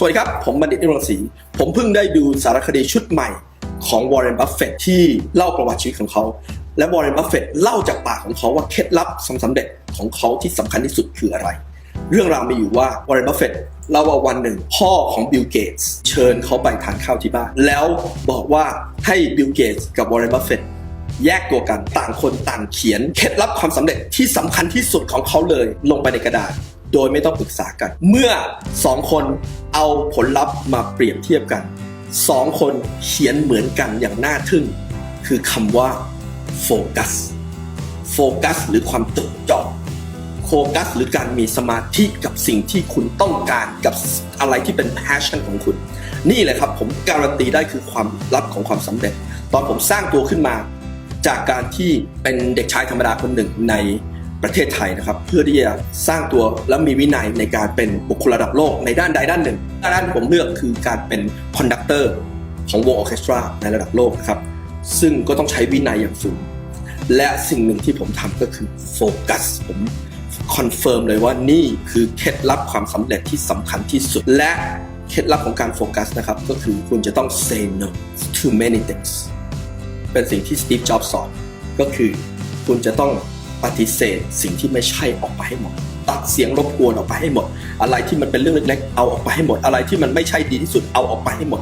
สวัสดีครับ ผมบัณฑิตนิรังสีผมเพิ่งได้ดูสารคดีชุดใหม่ของวอร์เรนบัฟเฟตที่เล่าประวัติชีวิตของเขา และวอร์เรนบัฟเฟตเล่าจากปากของเขาว่าเคล็ดลับสำเร็จของเขาที่สำคัญที่สุดคืออะไร เรื่องราวมีอยู่ว่าวอร์เรนบัฟเฟตเล่าว่าวันหนึ่งพ่อของบิลเกตส์เชิญเขาไปทานข้าวที่บ้านแล้วบอกว่าให้บิลเกตส์กับวอร์เรนบัฟเฟตแยกตัวกันต่างคนต่างเขียน เคล็ดลับความสำเร็จที่สำคัญที่สุดของเขาเลยลงไปในกระดาษ โดยไม่ต้องปรึกษากัน เมื่อสองคนเอาผลลัพธ์มาเปรียบเทียบกันสองคนเขียนเหมือนกันอย่างน่าทึ่ง คือคำว่าโฟกัสโฟกัสหรือความจดจ่อโฟกัสหรือการมีสมาธิกับสิ่งที่คุณต้องการกับอะไรที่เป็น passion ของคุณ นี่แหละครับผมการันตีได้คือความลับของความสำเร็จ ตอนผมสร้างตัวขึ้นมา จากการที่เป็นเด็กชายธรรมดาคนหนึ่งใน ประเทศไทยนะครับ เพื่อที่จะสร้างตัวและมีวินัยในการเป็นบุคคลระดับโลกในด้านใดด้านหนึ่งด้านผมเลือกคือการเป็นคอนดักเตอร์ของวงออเคสตราในระดับโลกนะครับ ซึ่งก็ต้องใช้วินัยอย่างสูง และสิ่งหนึ่งที่ผมทำก็คือโฟกัสผมคอนเฟิร์มเลยว่านี่คือเคล็ดลับความสำเร็จที่สำคัญที่สุด และเคล็ดลับของการโฟกัสนะครับ ก็คือคุณจะต้อง say no to many things เป็นสิ่งที่สตีฟจ็อบส์สอนก็คือคุณจะต้อง ปฏิเสธสิ่งที่ไม่ใช่ออกไปให้หมด ตัดเสียงรบกวนออกไปให้หมด อะไรที่มันเป็นเรื่องเล็กๆเอาออกไปให้หมด อะไรที่มันไม่ใช่ดีที่สุดเอาออกไปให้หมด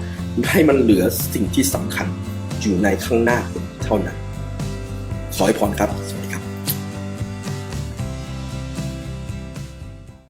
ให้มันเหลือสิ่งที่สำคัญอยู่ในข้างหน้าเท่านั้น ขอให้พรครับสวัสดี